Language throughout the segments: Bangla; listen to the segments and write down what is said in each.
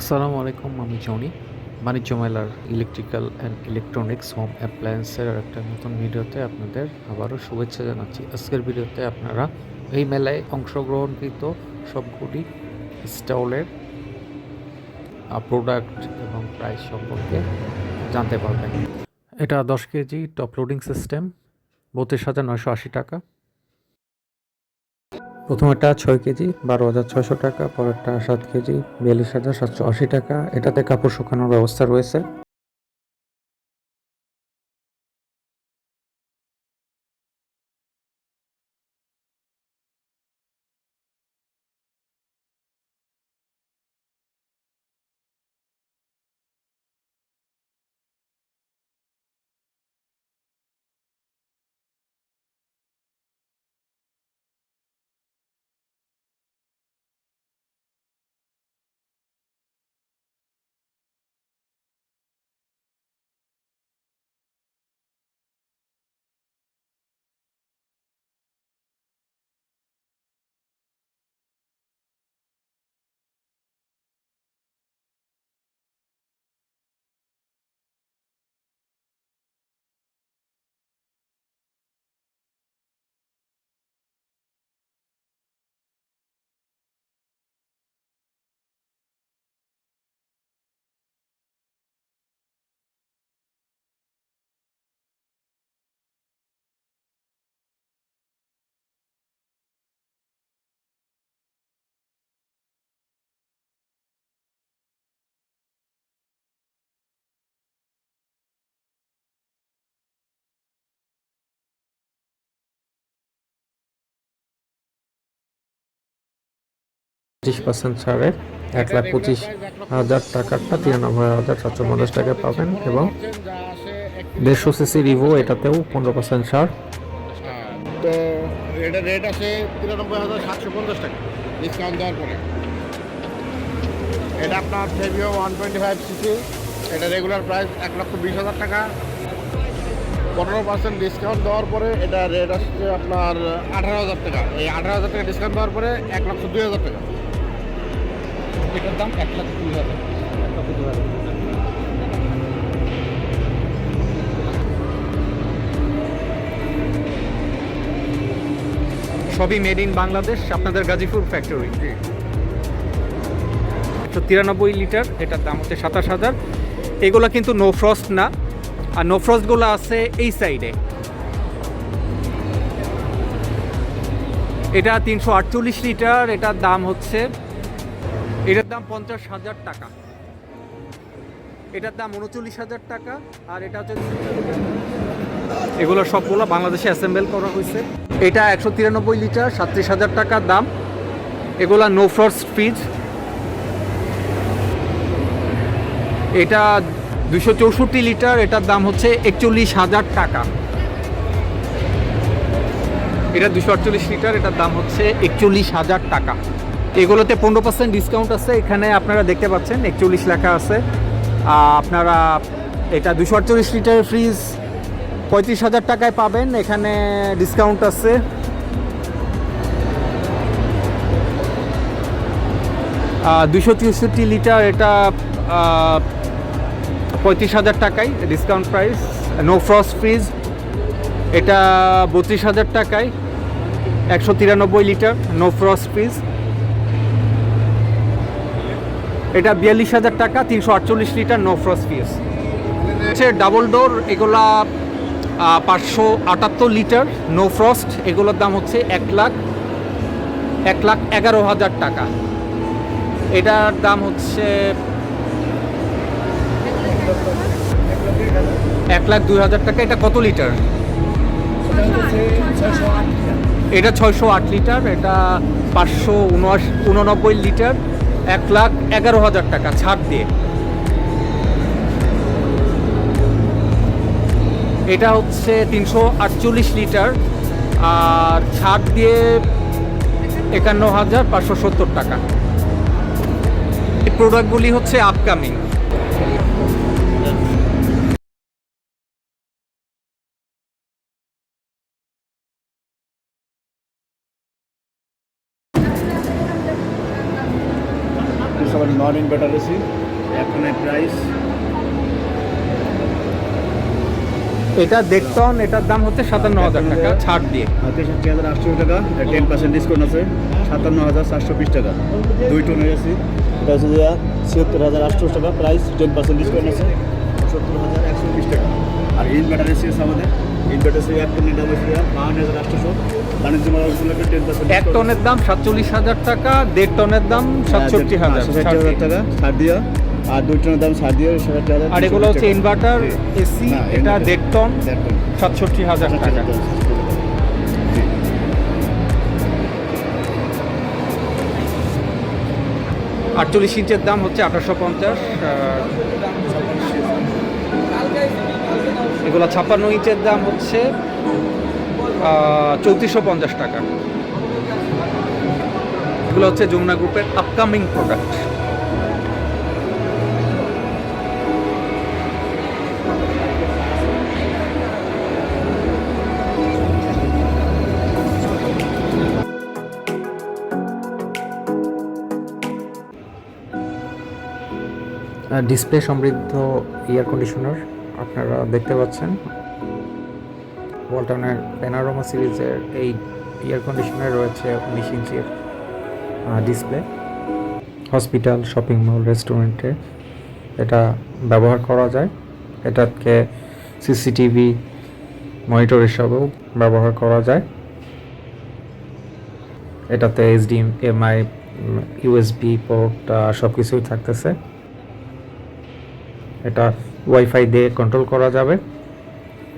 আসসালামু আলাইকুম, আমি জনি। বাণিজ্য মেলার ইলেকট্রিক্যাল অ্যান্ড ইলেকট্রনিক্স হোম অ্যাপ্লায়েন্সের একটা নতুন ভিডিওতে আপনাদের আবারও শুভেচ্ছা জানাচ্ছি। আজকের ভিডিওতে আপনারা এই মেলায় অংশগ্রহণকৃত সবগুলি স্টলের প্রোডাক্ট এবং প্রাইস সম্পর্কে জানতে পারবেন। এটা দশ কেজি টপ লোডিং সিস্টেম বত্রিশ হাজার নয়শো আশি টাকা। প্রথমেরটা ছয় কেজি, বারো হাজার ছয়শো টাকা, পরেরটা সাত কেজি, বিয়াল্লিশ হাজার সাতশো আশি টাকা। এটাতে কাপড় শুকানোর ব্যবস্থা রয়েছে। পঁচিশ পার্সেন্ট ছাড়ে এক লাখ পঁচিশ হাজার টাকারটা তিরানব্বই হাজার সাতশো পঞ্চাশ টাকায় পাবেন এবং দেড়শো সিসি রিভো এটাতেও পনেরো পার্সেন্ট ছাড়। তো এটা রেট আছে তিরানব্বই হাজার সাতশো পঞ্চাশ টাকা ডিসকাউন্ট দেওয়ার পরে। এটা আপনার ফেভিও ওয়ান টোয়েন্টি ফাইভ সিসি এটা রেগুলার প্রাইস এক লক্ষ বিশ হাজার টাকা। পনেরো পার্সেন্ট ডিসকাউন্ট দেওয়ার পরে এটা রেট আসছে আপনার আঠারো হাজার টাকা। এই আঠারো হাজার টাকা ডিসকাউন্ট দেওয়ার পরে এক লক্ষ দুই হাজার টাকা। এটার দাম এক লাখ দুই হাজার। এক লক্ষ দুই হাজার সবই মেড ইন বাংলাদেশ আপনাদের গাজীপুর ফ্যাক্টরি একশো তিরানব্বই লিটার এটার দাম হচ্ছে সাতাশ হাজার। এগুলো কিন্তু নো ফ্রস্ট না আর নো ফ্রস্টগুলো আছে এই সাইডে এটা তিনশো আটচল্লিশ লিটার এটার দাম হচ্ছে এটার দাম পঞ্চাশ হাজার টাকা। এটার দাম উনচল্লিশ হাজার টাকা আর এটা হচ্ছে এগুলো সবগুলো বাংলাদেশে অ্যাসেম্বল করা হয়েছে। এটা একশো তিরানব্বই লিটার সাতত্রিশ হাজার টাকার দাম। এগুলা নো ফ্রস্ট ফ্রিজ এটা দুশো চৌষট্টি লিটার এটার দাম হচ্ছে একচল্লিশ হাজার টাকা। এটা দুশো আটচল্লিশ লিটার এটার দাম হচ্ছে একচল্লিশ হাজার টাকা। এগুলোতে পনেরো পার্সেন্ট ডিসকাউন্ট আছে। এখানে আপনারা দেখতে পাচ্ছেন, একচল্লিশ লেখা আছে। আপনারা এটা দুশো আটচল্লিশ লিটার ফ্রিজ পঁয়ত্রিশ হাজার টাকায় পাবেন। এখানে ডিসকাউন্ট আছে। দুশো চৌষট্টি লিটার এটা পঁয়ত্রিশ হাজার টাকায় discount price no frost fridge এটা বত্রিশ হাজার টাকায়। একশো তিরানব্বই লিটার নো ফ্রস্ট ফ্রিজ এটা বিয়াল্লিশ হাজার টাকা, তিনশো আটচল্লিশ লিটার নো ফ্রস্ট ফ্রিজ হচ্ছে ডাবল ডোর এগুলা পাঁচশো আটাত্তর লিটার নো ফ্রস্ট এগুলোর দাম হচ্ছে এক লাখ এক লাখ এগারো হাজার টাকা। এটার দাম হচ্ছে এক লাখ দুই হাজার টাকা, এটা কত লিটার? এটা ছয়শো আট লিটার, এটা পাঁচশো উনআশি, উননব্বই লিটার। এক লাখ এগারো হাজার টাকা ছাড় দিয়ে। এটা হচ্ছে তিনশো আটচল্লিশ লিটার, আর ছাড় দিয়ে একান্ন হাজার পাঁচশো সত্তর টাকা। এই প্রোডাক্টগুলি হচ্ছে আপকামিং সবাই নন ইনভার্টার এসি এখানে প্রাইস এটা দেখতন এটার দাম হচ্ছে সাতান্ন হাজার টাকা ছাড় দিয়ে। তেষট্টি হাজার আটশো টাকা টেন পার্সেন্ট ডিসকাউন্ট আছে সাতান্ন হাজার চারশো বিশ টাকা। দুই টনের এসি এটা হচ্ছে ছিয়াত্তর হাজার আটশো টাকা প্রাইস টেন পার্সেন্ট ডিসকাউন্ট আছে সত্তর হাজার একশো বিশ টাকা। আর ইনভার্টার এসি আছে আমাদের এক টনের দাম সাতচল্লিশ হাজার টাকা দেড় টনের দাম সাতষট্টি হাজার ষাট ছাড় হাজার। টাকা। ছাড় দিয়া। আর দুই টনের দাম ছাড় দিয়ে ষাট হাজার আর এগুলো হচ্ছে ইনভার্টার এসি এটা দেড় টন সাতষট্টি হাজার টাকা। আটচল্লিশ ইঞ্চের দাম হচ্ছে আঠারোশো পঞ্চাশ এগুলো ছাপ্পান্ন ইঞ্চের দাম হচ্ছে চৌত্রিশশো পঞ্চাশ টাকা। এগুলো হচ্ছে যমুনা গ্রুপের আপকামিং প্রোডাক্ট ডিসপ্লে সমৃদ্ধ এয়ার কন্ডিশনার আপনারা দেখতে পাচ্ছেন। ওয়ালটনের প্যানারোমা সিরিজের এই এয়ার কন্ডিশনার রয়েছে উনিশ ইঞ্চির ডিসপ্লে হসপিটাল শপিং মল রেস্টুরেন্টে এটা ব্যবহার করা যায়। এটাকে সিসিটিভি মনিটর হিসাবেও ব্যবহার করা যায়। এটাতে এইচডিএমআই ইউএসবি পোর্ট সব কিছুই থাকতেছে। এটা ওয়াইফাই দিয়ে কন্ট্রোল করা যাবে।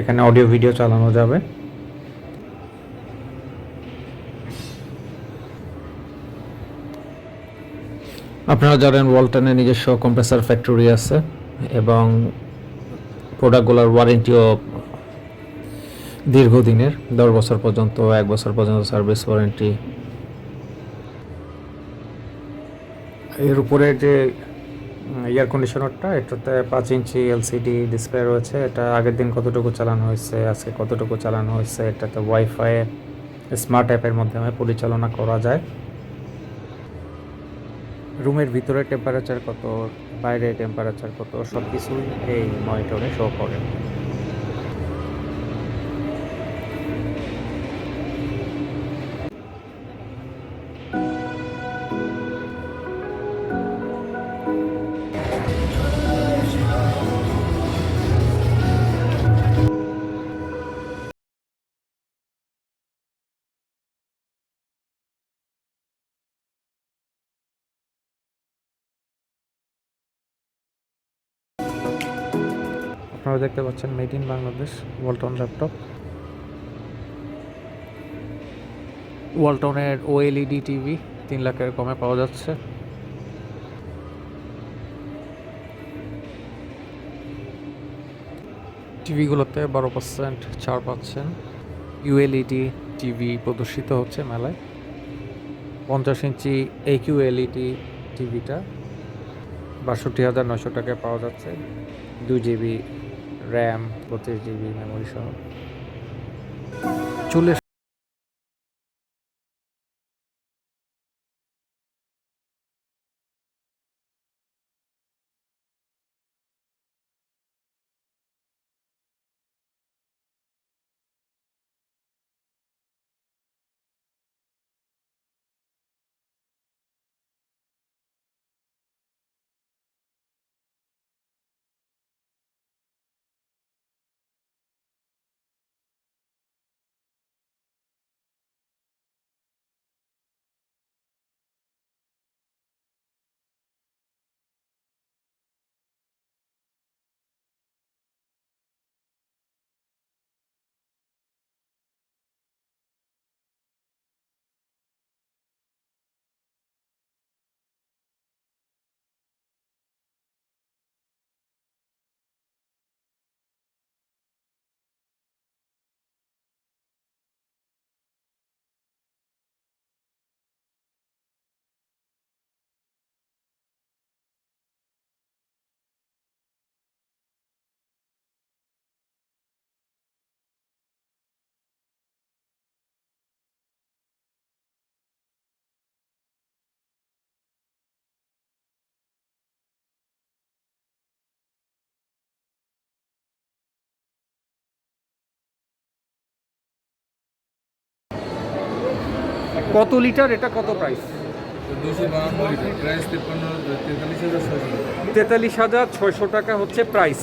এখানে অডিও ভিডিও চালানো যাবে। আপনারা জানেন ওয়ালটনের নিজস্ব কম্প্রেসার ফ্যাক্টরি আছে এবং প্রোডাক্টগুলোর ওয়ারেন্টিও দীর্ঘদিনের, দশ বছর পর্যন্ত, এক বছর পর্যন্ত সার্ভিস ওয়ারেন্টি এর উপরে যে এয়ার কন্ডিশনারটা এটাতে পাঁচ ইঞ্চি এলসিডি ডিসপ্লে রয়েছে। এটা আগের দিন কতটুকু চালানো হয়েছে, আজকে কতটুকু চালানো হয়েছে, এটাতে ওয়াইফাই স্মার্ট অ্যাপের মাধ্যমে পরিচালনা করা যায়। রুমের ভিতরে টেম্পারেচার কত বাইরে টেম্পারেচার কত সব কিছুই এই মনিটরে শো করে। আপনারা দেখতে পাচ্ছেন made in Bangladesh Walton laptop. ওয়ালটনের OLED TV তিন লাখের কমে পাওয়া যাচ্ছে। টিভিগুলোতে বারো পার্সেন্ট ছাড় পাচ্ছেন। ইউএলইডি টিভি প্রদর্শিত হচ্ছে মেলায়। পঞ্চাশ ইঞ্চি এইকিউ এলইডি টিভিটা বাষট্টি হাজার নশো টাকায় পাওয়া যাচ্ছে। দু জিবি র্যাম বত্রিশ জিবি মেমোরি সহ। চলে কত লিটার এটা কত প্রাইস তেতাল্লিশ হাজার ছয়শো টাকা। হচ্ছে প্রাইস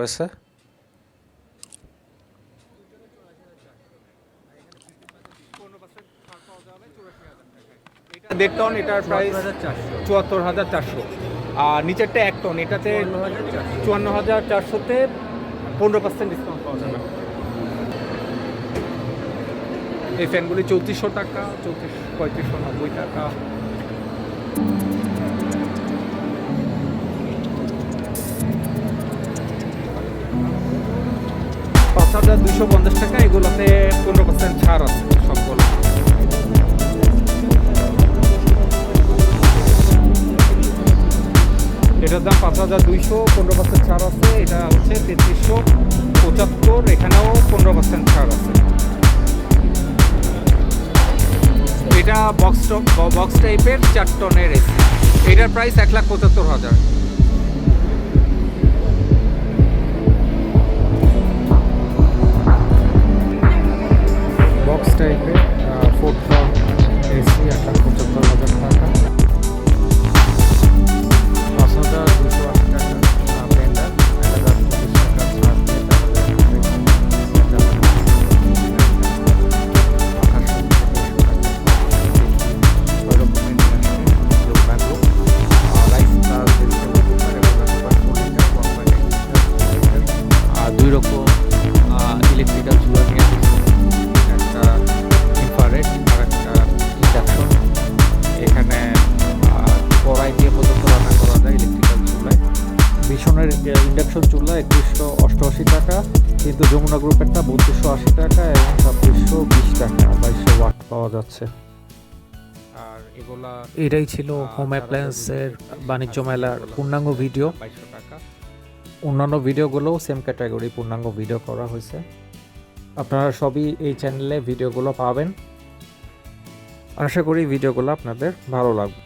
রয়েছে? দেড় টন, এটার প্রাইস চুয়াত্তর হাজার চারশো। আর নিচেরটা এক টন, এটাতে চুয়ান্ন হাজার চারশোতে পনেরো পার্সেন্ট ডিসকাউন্ট পাওয়া যাবে। এই ফ্যানগুলি চৌত্রিশশো টাকা, চৌত্রিশ, পঁয়ত্রিশশো নব্বই টাকা। পাঁচ হাজার দুশো পঞ্চাশ টাকা, এগুলোতে পনেরো পার্সেন্ট ছাড় আছে সবগুলো এটার দাম পাঁচ হাজার দুইশো, পনেরো পার্সেন্ট ছাড় আছে, এটা হচ্ছে তেত্রিশশো পঁচাত্তর, এখানেও পনেরো পার্সেন্ট ছাড় আছে। এটা বক্স বক্স টাইপের চার টনের এসি এটার প্রাইস এক লাখ পঁচাত্তর হাজার। ভীষণের ইন্ডাকশন চুলা একত্রিশশো অষ্টআশি টাকা কিন্তু যমুনা গ্রুপেরটা বত্রিশশো আশি টাকা এবং ছাব্বিশশো বিশ টাকা বাইশশো ওয়াট পাওয়া যাচ্ছে। আর এগুলা এটাই ছিল হোম অ্যাপ্লায়েন্সের বাণিজ্য মেলার পূর্ণাঙ্গ ভিডিও বাইশশো টাকা। অন্যান্য ভিডিওগুলোও সেম ক্যাটাগরি পূর্ণাঙ্গ ভিডিও করা হয়েছে। আপনারা সবই এই চ্যানেলে ভিডিওগুলো পাবেন। আশা করি ভিডিওগুলো আপনাদের ভালো লাগবে।